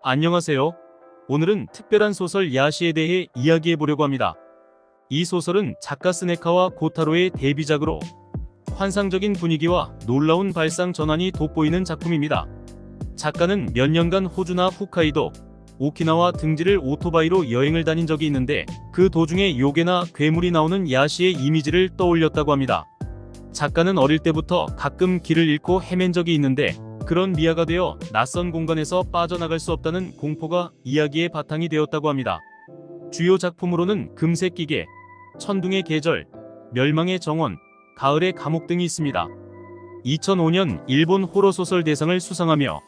안녕하세요. 오늘은 특별한 소설 야시에 대해 이야기해 보려고 합니다. 이 소설은 작가 스네카와 고타로의 데뷔작으로 환상적인 분위기와 놀라운 발상 전환이 돋보이는 작품입니다. 작가는 몇 년간 호주나 홋카이도, 오키나와 등지를 오토바이로 여행을 다닌 적이 있는데 그 도중에 요괴나 괴물이 나오는 야시의 이미지를 떠올렸다고 합니다. 작가는 어릴 때부터 가끔 길을 잃고 헤맨 적이 있는데 그런 미아가 되어 낯선 공간에서 빠져나갈 수 없다는 공포가 이야기의 바탕이 되었다고 합니다. 주요 작품으로는 금색 기계, 천둥의 계절, 멸망의 정원, 가을의 감옥 등이 있습니다. 2005년 일본 호러 소설 대상을 수상하며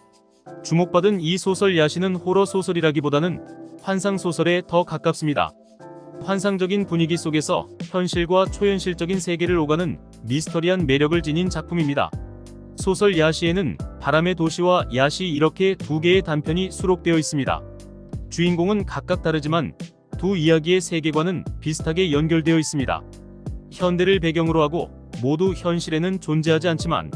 주목받은 이 소설 야시는 호러 소설이라기보다는 환상 소설에 더 가깝습니다. 환상적인 분위기 속에서 현실과 초현실적인 세계를 오가는 미스터리한 매력을 지닌 작품입니다. 소설 야시에는 바람의 도시와 야시 이렇게 두 개의 단편이 수록되어 있습니다. 주인공은 각각 다르지만 두 이야기의 세계관은 비슷하게 연결되어 있습니다. 현대를 배경으로 하고 모두 현실에는 존재하지 않지만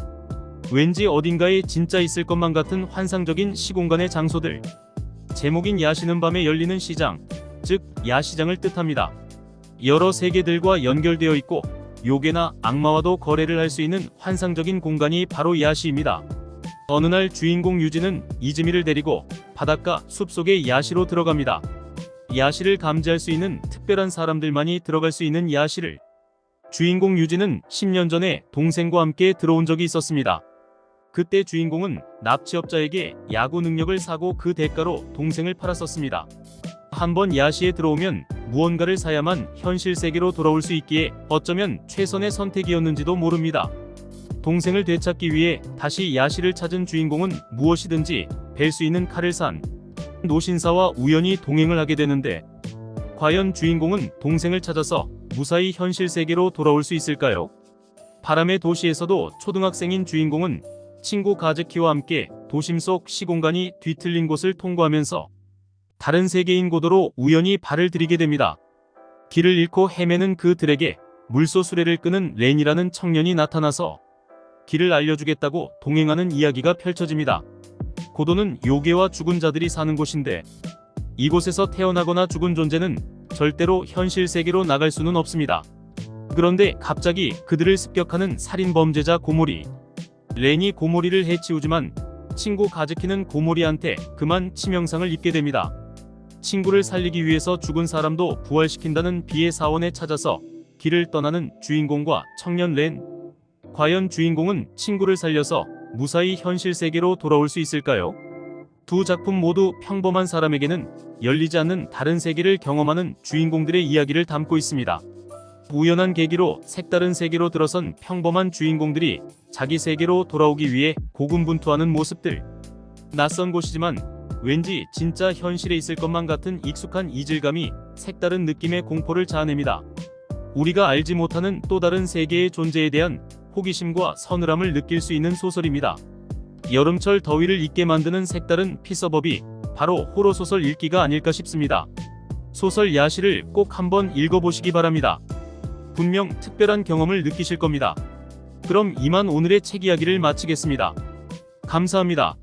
왠지 어딘가에 진짜 있을 것만 같은 환상적인 시공간의 장소들. 제목인 야시는 밤에 열리는 시장, 즉 야시장을 뜻합니다. 여러 세계들과 연결되어 있고 요괴나 악마와도 거래를 할 수 있는 환상적인 공간이 바로 야시입니다. 어느 날 주인공 유진은 이즈미를 데리고 바닷가 숲속의 야시로 들어갑니다. 야시를 감지할 수 있는 특별한 사람들만이 들어갈 수 있는 야시를 주인공 유진은 10년 전에 동생과 함께 들어온 적이 있었습니다. 그때 주인공은 납치업자에게 야구 능력을 사고 그 대가로 동생을 팔았었습니다. 한번 야시에 들어오면 무언가를 사야만 현실 세계로 돌아올 수 있기에 어쩌면 최선의 선택이었는지도 모릅니다. 동생을 되찾기 위해 다시 야시를 찾은 주인공은 무엇이든지 벨수 있는 칼을 산 노신사와 우연히 동행을 하게 되는데 과연 주인공은 동생을 찾아서 무사히 현실 세계로 돌아올 수 있을까요? 바람의 도시에서도 초등학생인 주인공은 친구 가즈키와 함께 도심 속 시공간이 뒤틀린 곳을 통과하면서 다른 세계인 고도로 우연히 발을 들이게 됩니다. 길을 잃고 헤매는 그들에게 물소 수레를 끄는 렌이라는 청년이 나타나서 길을 알려주겠다고 동행하는 이야기가 펼쳐집니다. 고도는 요괴와 죽은 자들이 사는 곳인데 이곳에서 태어나거나 죽은 존재는 절대로 현실 세계로 나갈 수는 없습니다. 그런데 갑자기 그들을 습격하는 살인 범죄자 고모리. 렌이 고모리를 해치우지만 친구 가즈키는 고모리한테 그만 치명상을 입게 됩니다. 친구를 살리기 위해서 죽은 사람도 부활시킨다는 비의 사원에 찾아서 길을 떠나는 주인공과 청년 렌. 과연 주인공은 친구를 살려서 무사히 현실 세계로 돌아올 수 있을까요? 두 작품 모두 평범한 사람에게는 열리지 않는 다른 세계를 경험하는 주인공들의 이야기를 담고 있습니다. 우연한 계기로 색다른 세계로 들어선 평범한 주인공들이 자기 세계로 돌아오기 위해 고군분투하는 모습들. 낯선 곳이지만 왠지 진짜 현실에 있을 것만 같은 익숙한 이질감이 색다른 느낌의 공포를 자아냅니다. 우리가 알지 못하는 또 다른 세계의 존재에 대한 호기심과 서늘함을 느낄 수 있는 소설입니다. 여름철 더위를 잊게 만드는 색다른 피서법이 바로 호러 소설 읽기가 아닐까 싶습니다. 소설 야시를 꼭 한번 읽어보시기 바랍니다. 분명 특별한 경험을 느끼실 겁니다. 그럼 이만 오늘의 책 이야기를 마치겠습니다. 감사합니다.